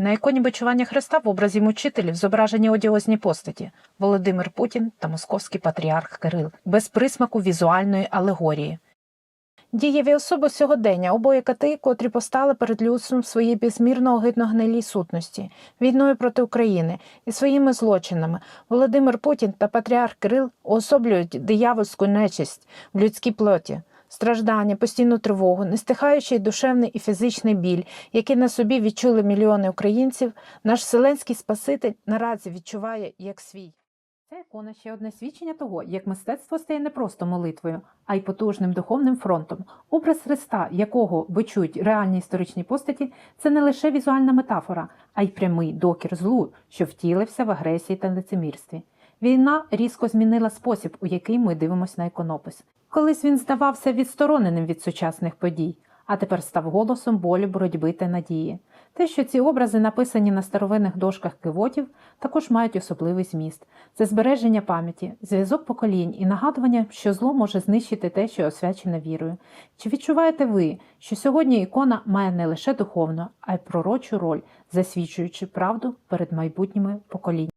На іконі бичування Христа в образі мучителів зображені одіозні постаті Володимир Путін та московський патріарх Кирил, без присмаку візуальної алегорії. Дієві особи сьогодення, обоє кати, котрі постали перед людством в своїй безмірно огидно гнилій сутності, війною проти України і своїми злочинами, Володимир Путін та патріарх Кирил уособлюють диявольську нечисть в людській плоті, страждання, постійну тривогу, нестихаючий душевний і фізичний біль, який на собі відчули мільйони українців, наш вселенський Спаситель наразі відчуває як свій. Ця ікона ще одне свідчення того, як мистецтво стає не просто молитвою, а й потужним духовним фронтом. Образ Христа, якого бичують реальні історичні постаті, це не лише візуальна метафора, а й прямий докір злу, що втілився в агресії та лицемірстві. Війна різко змінила спосіб, у який ми дивимося на іконопис. Колись він здавався відстороненим від сучасних подій, а тепер став голосом болю, боротьби та надії. Те, що ці образи написані на старовинних дошках кивотів, також мають особливий зміст. Це збереження пам'яті, зв'язок поколінь і нагадування, що зло може знищити те, що освячене вірою. Чи відчуваєте ви, що сьогодні ікона має не лише духовну, а й пророчу роль, засвідчуючи правду перед майбутніми поколіннями?